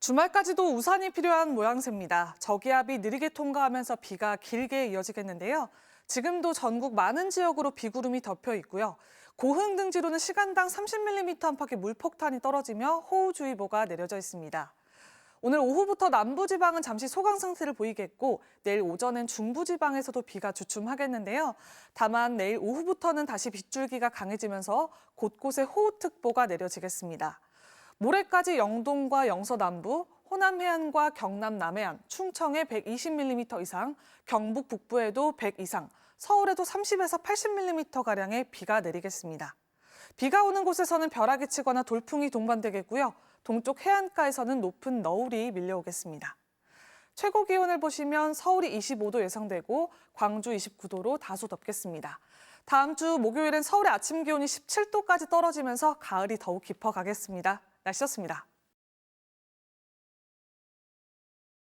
주말까지도 우산이 필요한 모양새입니다. 저기압이 느리게 통과하면서 비가 길게 이어지겠는데요. 지금도 전국 많은 지역으로 비구름이 덮여 있고요. 고흥 등지로는 시간당 30mm 안팎의 물폭탄이 떨어지며 호우주의보가 내려져 있습니다. 오늘 오후부터 남부지방은 잠시 소강 상태를 보이겠고 내일 오전엔 중부지방에서도 비가 주춤하겠는데요. 다만 내일 오후부터는 다시 빗줄기가 강해지면서 곳곳에 호우특보가 내려지겠습니다. 모레까지 영동과 영서 남부, 호남 해안과 경남 남해안, 충청에 120mm 이상, 경북 북부에도 100 이상, 서울에도 30에서 80mm 가량의 비가 내리겠습니다. 비가 오는 곳에서는 벼락이 치거나 돌풍이 동반되겠고요. 동쪽 해안가에서는 높은 너울이 밀려오겠습니다. 최고 기온을 보시면 서울이 25도 예상되고 광주 29도로 다소 덥겠습니다. 다음 주 목요일엔 서울의 아침 기온이 17도까지 떨어지면서 가을이 더욱 깊어가겠습니다. 날씨였습니다.